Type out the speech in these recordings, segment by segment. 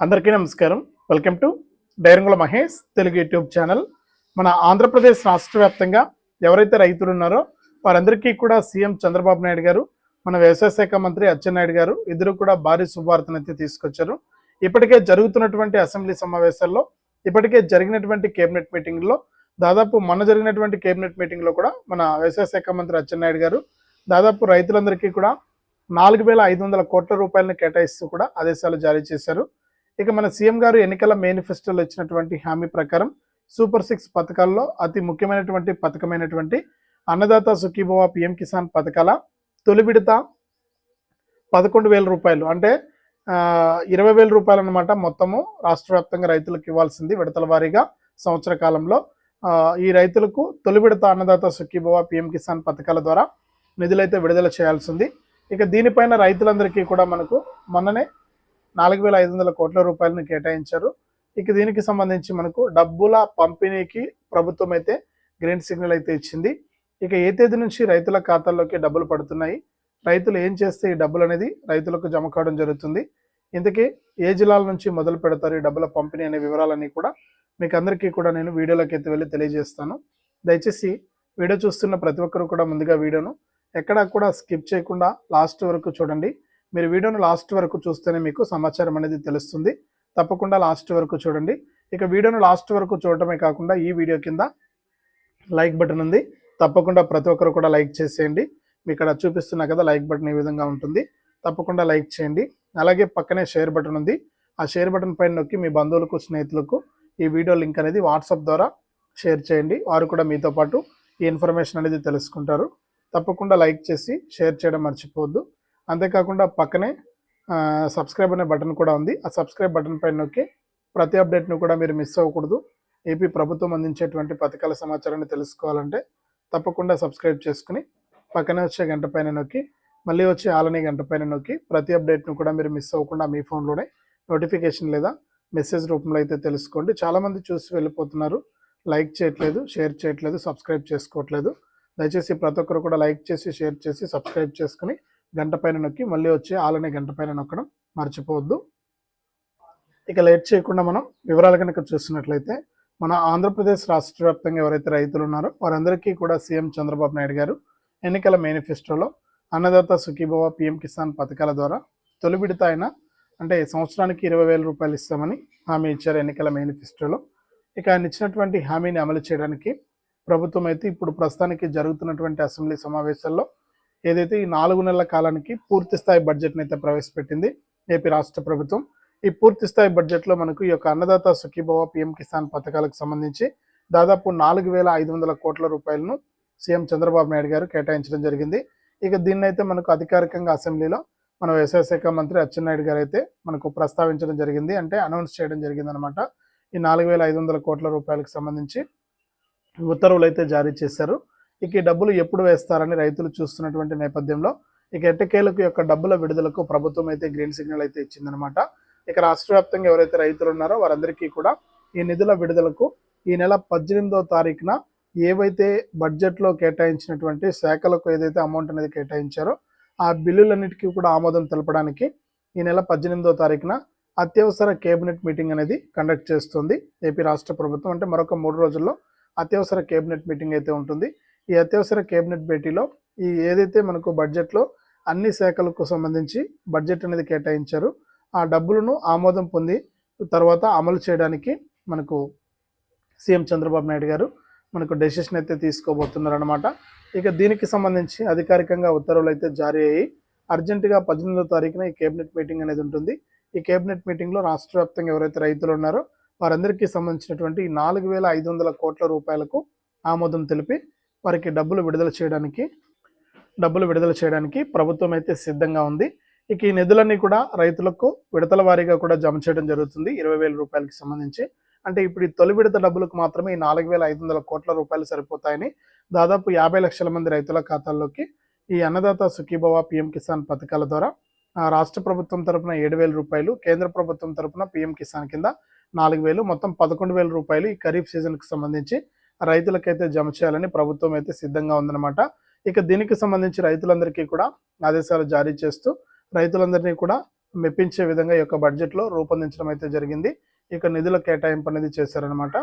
అందరికీ నమస్కారం. Welcome to డైరంగుల మహేష్ తెలుగు యూట్యూబ్ ఛానల్. మన ఆంధ్రప్రదేశ్ రాష్ట్ర వ్యాప్తంగా ఎవరైతే రైతులు ఉన్నారో వారందరికీ కూడా సీఎం చంద్రబాబు నాయుడు గారు మన వ్యవసాయ శాఖ మంత్రి అచ్చెన్నాయుడు గారు ఇద్దరు కూడా భారీ శుభవార్తనైతే తీసుకొచ్చారు. ఇప్పటికే జరుగుతున్నటువంటి అసెంబ్లీ సమావేశాల్లో ఇప్పటికే జరిగినటువంటి కేబినెట్ మీటింగ్లో దాదాపు మొన్న జరిగినటువంటి కేబినెట్ మీటింగ్లో కూడా మన వ్యవసాయ శాఖ మంత్రి అచ్చెన్నాయుడు గారు దాదాపు రైతులందరికీ కూడా నాలుగు వేల ఐదు వందల కోట్ల రూపాయలను కేటాయిస్తూ కూడా ఆదేశాలు జారీ చేశారు. ఇక మన సీఎం గారు ఎన్నికల మేనిఫెస్టోలో ఇచ్చినటువంటి హామీ ప్రకారం సూపర్ సిక్స్ పథకాల్లో అతి ముఖ్యమైనటువంటి పథకమైనటువంటి అన్నదాత సుఖీభవ పిఎం కిసాన్ పథకాల తొలి విడత పదకొండు వేల రూపాయలు. అంటే ఇరవై వేల రూపాయలు అనమాట మొత్తము రాష్ట్ర వ్యాప్తంగా రైతులకు ఇవ్వాల్సింది విడతల వారీగా సంవత్సర కాలంలో. ఈ రైతులకు తొలి విడత అన్నదాత సుఖీభవ పిఎం కిసాన్ పథకాల ద్వారా నిధులైతే విడుదల చేయాల్సింది. ఇక దీనిపైన రైతులందరికీ కూడా మనకు మొన్ననే నాలుగు వేల ఐదు వందల కోట్ల రూపాయలను కేటాయించారు. ఇక దీనికి సంబంధించి మనకు డబ్బుల పంపిణీకి ప్రభుత్వం అయితే గ్రీన్ సిగ్నల్ అయితే ఇచ్చింది. ఇక ఏ తేదీ నుంచి రైతుల ఖాతాల్లోకి డబ్బులు పడుతున్నాయి? రైతులు ఏం చేస్తే ఈ డబ్బులు అనేది రైతులకు జమ కావడం జరుగుతుంది? ఇంతకీ ఏ జిల్లాల నుంచి మొదలు పెడతారు ఈ డబ్బుల పంపిణీ అనే వివరాలన్నీ కూడా మీకు అందరికీ కూడా నేను వీడియోలోకి అయితే వెళ్ళి తెలియజేస్తాను. దయచేసి వీడియో చూస్తున్న ప్రతి ఒక్కరు కూడా ముందుగా వీడియోను ఎక్కడా కూడా స్కిప్ చేయకుండా లాస్ట్ వరకు చూడండి. మీరు వీడియోను లాస్ట్ వరకు చూస్తేనే మీకు సమాచారం అనేది తెలుస్తుంది. తప్పకుండా లాస్ట్ వరకు చూడండి. ఇక వీడియోను లాస్ట్ వరకు చూడటమే కాకుండా ఈ వీడియో కింద లైక్ బటన్ ఉంది. తప్పకుండా ప్రతి ఒక్కరు కూడా లైక్ చేసేయండి. మీ ఇక్కడ చూపిస్తున్నా కదా లైక్ బటన్ ఈ విధంగా ఉంటుంది. తప్పకుండా లైక్ చేయండి. అలాగే పక్కనే షేర్ బటన్ ఉంది. ఆ షేర్ బటన్ పైన నొక్కి మీ బంధువులకు స్నేహితులకు ఈ వీడియో లింక్ అనేది వాట్సాప్ ద్వారా షేర్ చేయండి. వారు కూడా మీతో పాటు ఈ ఇన్ఫర్మేషన్ అనేది తెలుసుకుంటారు. తప్పకుండా లైక్ చేసి షేర్ చేయడం మర్చిపోవద్దు. అంతేకాకుండా పక్కనే సబ్స్క్రైబ్ అనే బటన్ కూడా ఉంది. ఆ సబ్స్క్రైబ్ బటన్ పైన నొక్కి ప్రతి అప్డేట్ను కూడా మీరు మిస్ అవ్వకూడదు. ఏపీ ప్రభుత్వం అందించేటువంటి పథకాల సమాచారాన్ని తెలుసుకోవాలంటే తప్పకుండా సబ్స్క్రైబ్ చేసుకుని పక్కనే వచ్చే గంట పైన నొక్కి మళ్ళీ వచ్చే ఆలనే గంట పైన నొక్కి ప్రతి అప్డేట్ను కూడా మీరు మిస్ అవ్వకుండా మీ ఫోన్లోనే నోటిఫికేషన్ లేదా మెసేజ్ రూపంలో అయితే తెలుసుకోండి. చాలామంది చూసి వెళ్ళిపోతున్నారు. లైక్ చేయట్లేదు షేర్ చేయట్లేదు సబ్స్క్రైబ్ చేసుకోవట్లేదు. దయచేసి ప్రతి ఒక్కరు కూడా లైక్ చేసి షేర్ చేసి సబ్స్క్రైబ్ చేసుకుని గంట పైన నొక్కి మళ్ళీ వచ్చే ఆలనే గంట పైన నొక్కడం మర్చిపోవద్దు. ఇక లేట్ చేయకుండా మనం వివరాలు కనుక చూసినట్లయితే మన ఆంధ్రప్రదేశ్ రాష్ట్ర వ్యాప్తంగా ఎవరైతే రైతులు ఉన్నారో వారందరికీ కూడా సీఎం చంద్రబాబు నాయుడు గారు ఎన్నికల మేనిఫెస్టోలో అన్నదాత సుఖీభవ పిఎం కిసాన్ పథకాల ద్వారా తొలి విడత అయిన అంటే సంవత్సరానికి ఇరవై వేల రూపాయలు ఇస్తామని హామీ ఇచ్చారు ఎన్నికల మేనిఫెస్టోలో. ఇక ఆయన ఇచ్చినటువంటి హామీని అమలు చేయడానికి ప్రభుత్వం అయితే ఇప్పుడు ప్రస్తుతానికి జరుగుతున్నటువంటి అసెంబ్లీ సమావేశాల్లో ఏదైతే ఈ నాలుగు నెలల కాలానికి పూర్తి స్థాయి బడ్జెట్ని అయితే ప్రవేశపెట్టింది ఏపీ రాష్ట్ర ప్రభుత్వం. ఈ పూర్తి స్థాయి బడ్జెట్లో మనకు ఈ యొక్క అన్నదాత సుఖీభవ పిఎం కిసాన్ పథకాలకు సంబంధించి దాదాపు నాలుగు వేల ఐదు వందల కోట్ల రూపాయలను సీఎం చంద్రబాబు నాయుడు గారు కేటాయించడం జరిగింది. ఇక దీన్ని అయితే మనకు అధికారికంగా అసెంబ్లీలో మన వ్యవసాయ శాఖ మంత్రి అచ్చెన్నాయుడు గారు అయితే మనకు ప్రస్తావించడం జరిగింది. అంటే అనౌన్స్ చేయడం జరిగింది అనమాట ఈ నాలుగు వేల ఐదు వందల కోట్ల రూపాయలకు సంబంధించి ఉత్తర్వులు అయితే జారీ చేశారు. ఇక ఈ డబ్బులు ఎప్పుడు వేస్తారని రైతులు చూస్తున్నటువంటి నేపథ్యంలో ఇక ఎట్టకేలకు యొక్క డబ్బుల విడుదలకు ప్రభుత్వం అయితే గ్రీన్ సిగ్నల్ అయితే ఇచ్చిందనమాట ఇక రాష్ట్ర వ్యాప్తంగా ఎవరైతే రైతులు ఉన్నారో వారందరికీ కూడా ఈ నిధుల విడుదలకు ఈ నెల పద్దెనిమిదో తారీఖున ఏవైతే బడ్జెట్లో కేటాయించినటువంటి శాఖలకు ఏదైతే అమౌంట్ అనేది కేటాయించారో ఆ బిల్లులన్నిటికీ కూడా ఆమోదం తెలపడానికి ఈ నెల పద్దెనిమిదో తారీఖున అత్యవసర కేబినెట్ మీటింగ్ అనేది కండక్ట్ చేస్తుంది. ఏపీ రాష్ట్ర ప్రభుత్వం అంటే మరొక మూడు రోజుల్లో అత్యవసర కేబినెట్ మీటింగ్ అయితే ఉంటుంది. ఈ అత్యవసర కేబినెట్ భేటీలో ఈ ఏదైతే మనకు బడ్జెట్లో అన్ని శాఖలకు సంబంధించి బడ్జెట్ అనేది కేటాయించారు ఆ డబ్బులను ఆమోదం పొంది తర్వాత అమలు చేయడానికి మనకు సీఎం చంద్రబాబు నాయుడు గారు మనకు డెసిషన్ అయితే తీసుకోబోతున్నారు అనమాట ఇక దీనికి సంబంధించి అధికారికంగా ఉత్తర్వులు అయితే జారీ అయ్యి అర్జెంటుగా పద్దెనిమిదో తారీఖున ఈ కేబినెట్ మీటింగ్ అనేది ఉంటుంది. ఈ కేబినెట్ మీటింగ్లో రాష్ట్ర వ్యాప్తంగా ఎవరైతే రైతులు ఉన్నారో వారందరికీ సంబంధించినటువంటి నాలుగు వేల ఐదు వందల కోట్ల రూపాయలకు ఆమోదం తెలిపి వారికి డబ్బులు విడుదల చేయడానికి డబ్బులు విడుదల చేయడానికి ప్రభుత్వం అయితే సిద్ధంగా ఉంది. ఇక ఈ నిధులన్నీ కూడా రైతులకు విడతల వారీగా కూడా జమ చేయడం జరుగుతుంది ఇరవై వేల రూపాయలకి సంబంధించి. అంటే ఇప్పుడు ఈ తొలి విడత డబ్బులకు మాత్రమే ఈ నాలుగు వేల ఐదు వందల కోట్ల రూపాయలు సరిపోతాయని దాదాపు యాభై లక్షల మంది రైతుల ఖాతాల్లోకి ఈ అన్నదాత సుఖీభవ పిఎం కిసాన్ పథకాల ద్వారా రాష్ట్ర ప్రభుత్వం తరపున ఏడు వేల రూపాయలు కేంద్ర ప్రభుత్వం తరపున పిఎం కిసాన్ కింద నాలుగు వేలు మొత్తం పదకొండు వేల రూపాయలు ఈ ఖరీఫ్ సీజన్కి సంబంధించి రైతులకైతే జమ చేయాలని ప్రభుత్వం అయితే సిద్ధంగా ఉందన్నమాట. ఇక దీనికి సంబంధించి రైతులందరికీ కూడా ఆదేశాలు జారీ చేస్తూ రైతులందరినీ కూడా మెప్పించే విధంగా ఈ యొక్క బడ్జెట్లో రూపొందించడం అయితే జరిగింది. ఇక నిధుల కేటాయింపు అనేది చేశారనమాట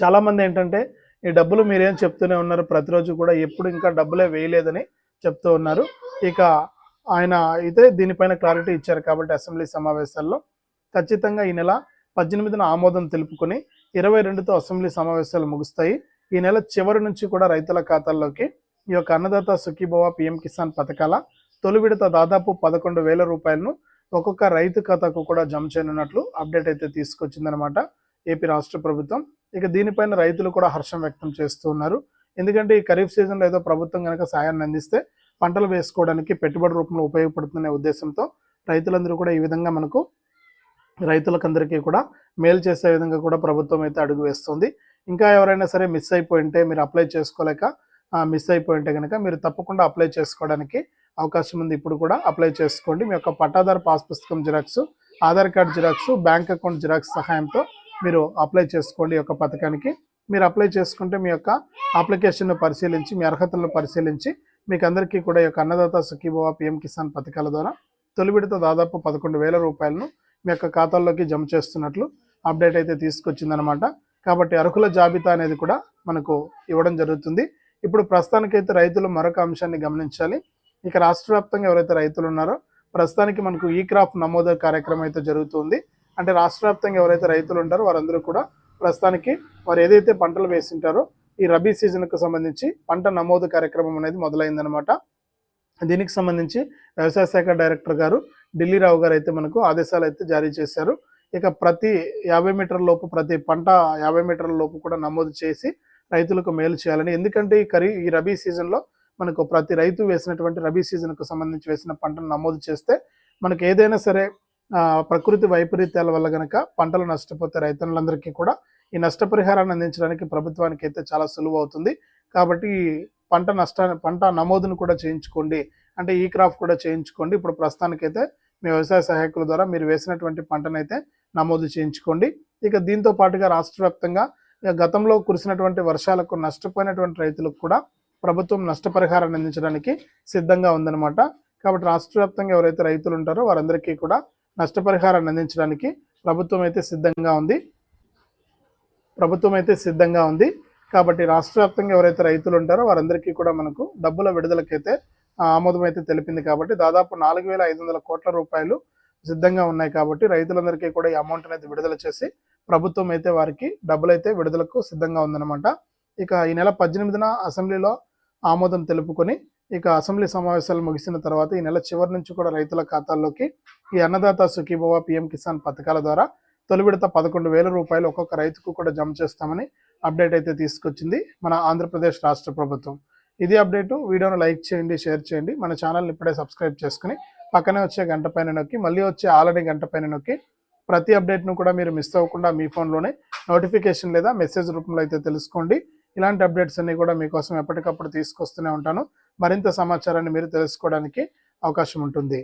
చాలామంది ఏంటంటే ఈ డబ్బులు మీరేం చెప్తూనే ఉన్నారు? ప్రతిరోజు కూడా ఎప్పుడు ఇంకా డబ్బులే వేయలేదని చెప్తూ ఉన్నారు. ఇక ఆయన అయితే దీనిపైన క్లారిటీ ఇచ్చారు కాబట్టి అసెంబ్లీ సమావేశాల్లో. ఖచ్చితంగా ఈ నెల పద్దెనిమిదిన ఆమోదం తెలుపుకొని ఇరవై రెండుతో అసెంబ్లీ సమావేశాలు ముగుస్తాయి. ఈ నెల చివరి నుంచి కూడా రైతుల ఖాతాల్లోకి ఈ యొక్క అన్నదాత సుఖీభవ పిఎం కిసాన్ పథకాల తొలి విడత దాదాపు పదకొండు వేల రూపాయలను ఒక్కొక్క రైతు ఖాతాకు కూడా జమ చేయనున్నట్లు అప్డేట్ అయితే తీసుకొచ్చిందనమాట ఏపీ రాష్ట్ర ప్రభుత్వం. ఇక దీనిపైన రైతులు కూడా హర్షం వ్యక్తం చేస్తూ ఉన్నారు. ఎందుకంటే ఈ ఖరీఫ్ సీజన్లో ఏదో ప్రభుత్వం కనుక సాయాన్ని అందిస్తే పంటలు వేసుకోవడానికి పెట్టుబడి రూపంలో ఉపయోగపడుతున్న ఉద్దేశంతో రైతులందరూ కూడా ఈ విధంగా మనకు రైతులకందరికీ కూడా మేలు చేసే విధంగా కూడా ప్రభుత్వం అయితే అడుగు వేస్తుంది. ఇంకా ఎవరైనా సరే మిస్ అయిపోయి ఉంటే మీరు అప్లై చేసుకోలేక మిస్ అయిపోయి ఉంటే కనుక మీరు తప్పకుండా అప్లై చేసుకోవడానికి అవకాశం ఉంది. ఇప్పుడు కూడా అప్లై చేసుకోండి. మీ యొక్క పట్టాదారు పాస్ పుస్తకం xerox Aadhaar card xerox bank account xerox సహాయంతో మీరు అప్లై చేసుకోండి ఈ యొక్క పథకానికి. మీరు అప్లై చేసుకుంటే మీ యొక్క అప్లికేషన్ను పరిశీలించి మీ అర్హతలను పరిశీలించి మీకు అందరికీ కూడా ఈ యొక్క అన్నదాత సుఖీభవ పిఎం కిసాన్ పథకాల ద్వారా తొలి విడత దాదాపు పదకొండు వేల రూపాయలను మీ యొక్క ఖాతాల్లోకి జమ చేస్తున్నట్లు అప్డేట్ అయితే తీసుకొచ్చిందనమాట. కాబట్టి అర్హుల జాబితా అనేది కూడా మనకు ఇవ్వడం జరుగుతుంది. ఇప్పుడు ప్రస్తుతానికైతే రైతులు మరొక అంశాన్ని గమనించాలి. ఇక రాష్ట్ర వ్యాప్తంగా ఎవరైతే రైతులు ఉన్నారో ప్రస్తుతానికి మనకు ఈ క్రాప్ నమోదు కార్యక్రమం అయితే జరుగుతుంది. అంటే రాష్ట్ర వ్యాప్తంగా ఎవరైతే రైతులు ఉంటారో వారందరూ కూడా ప్రస్తుతానికి వారు ఏదైతే పంటలు వేసింటారో ఈ రబీ సీజన్కు సంబంధించి పంట నమోదు కార్యక్రమం అనేది మొదలైందనమాట. దీనికి సంబంధించి వ్యవసాయ శాఖ డైరెక్టర్ గారు ఢిల్లీ రావు గారు అయితే మనకు ఆదేశాలు అయితే జారీ చేశారు. ఇక ప్రతి యాభై మీటర్ల లోపు ప్రతి పంట యాభై మీటర్ల లోపు కూడా నమోదు చేసి రైతులకు మేలు చేయాలని. ఎందుకంటే ఈ ఖరీ ఈ రబీ సీజన్లో మనకు ప్రతి రైతు వేసినటువంటి రబీ సీజన్కు సంబంధించి వేసిన పంటను నమోదు చేస్తే మనకు ఏదైనా సరే ప్రకృతి వైపరీత్యాల వల్ల గనక పంటలు నష్టపోతే రైతులందరికీ కూడా ఈ నష్టపరిహారాన్ని అందించడానికి ప్రభుత్వానికి అయితే చాలా సులువు అవుతుంది. కాబట్టి పంట నష్టాన్ని పంట నమోదును కూడా చేయించుకోండి. అంటే ఈ క్రాప్ కూడా చేయించుకోండి. ఇప్పుడు ప్రస్తుతానికైతే మీ వ్యవసాయ సహాయకుల ద్వారా మీరు వేసినటువంటి పంటనైతే నమోదు చేయించుకోండి. ఇక దీంతో పాటుగా రాష్ట్ర వ్యాప్తంగా ఇక గతంలో కురిసినటువంటి వర్షాలకు నష్టపోయినటువంటి రైతులకు కూడా ప్రభుత్వం నష్టపరిహారాన్ని అందించడానికి సిద్ధంగా ఉందన్నమాట. కాబట్టి రాష్ట్ర వ్యాప్తంగా ఎవరైతే రైతులు ఉంటారో వారందరికీ కూడా నష్టపరిహారాన్ని అందించడానికి ప్రభుత్వం అయితే సిద్ధంగా ఉంది. ప్రభుత్వం అయితే సిద్ధంగా ఉంది. కాబట్టి రాష్ట్ర వ్యాప్తంగా ఎవరైతే రైతులు ఉంటారో వారందరికీ కూడా మనకు డబ్బుల విడుదలకైతే ఆ, ఆమోదం అయితే తెలిపింది కాబట్టి దాదాపు నాలుగు వేల ఐదు వందల కోట్ల రూపాయలు సిద్ధంగా ఉన్నాయి కాబట్టి రైతులందరికీ కూడా ఈ అమౌంట్ అనేది విడుదల చేసి ప్రభుత్వం అయితే వారికి డబ్బులు అయితే విడుదలకు సిద్ధంగా ఉందన్నమాట. ఇక ఈ నెల పద్దెనిమిదిన అసెంబ్లీలో ఆమోదం తెలుపుకొని ఇక అసెంబ్లీ సమావేశాలు ముగిసిన తర్వాత ఈ నెల చివరి నుంచి కూడా రైతుల ఖాతాల్లోకి ఈ అన్నదాత సుఖీభవ పిఎం కిసాన్ పథకాల ద్వారా తొలి విడత పదకొండు వేల రూపాయలు ఒక్కొక్క రైతుకు కూడా జమ చేస్తామని అప్డేట్ అయితే తీసుకొచ్చింది మన ఆంధ్రప్రదేశ్ రాష్ట్ర ప్రభుత్వం. ఇది అప్డేట్ వీడియోను లైక్ చేయండి షేర్ చేయండి. మన ఛానల్ని ఇప్పుడే సబ్స్క్రైబ్ చేసుకుని పక్కనే వచ్చే గంట పైన నొక్కి మళ్ళీ వచ్చే ఆల్రెడీ గంట పైన నొక్కి ప్రతి అప్డేట్ను కూడా మీరు మిస్ అవ్వకుండా మీ ఫోన్లోనే నోటిఫికేషన్ లేదా మెసేజ్ రూపంలో అయితే తెలుసుకోండి. ఇలాంటి అప్డేట్స్ అన్ని కూడా మీకోసం ఎప్పటికప్పుడు తీసుకొస్తూనే ఉంటాను. మరింత సమాచారాన్ని మీరు తెలుసుకోవడానికి అవకాశం ఉంటుంది.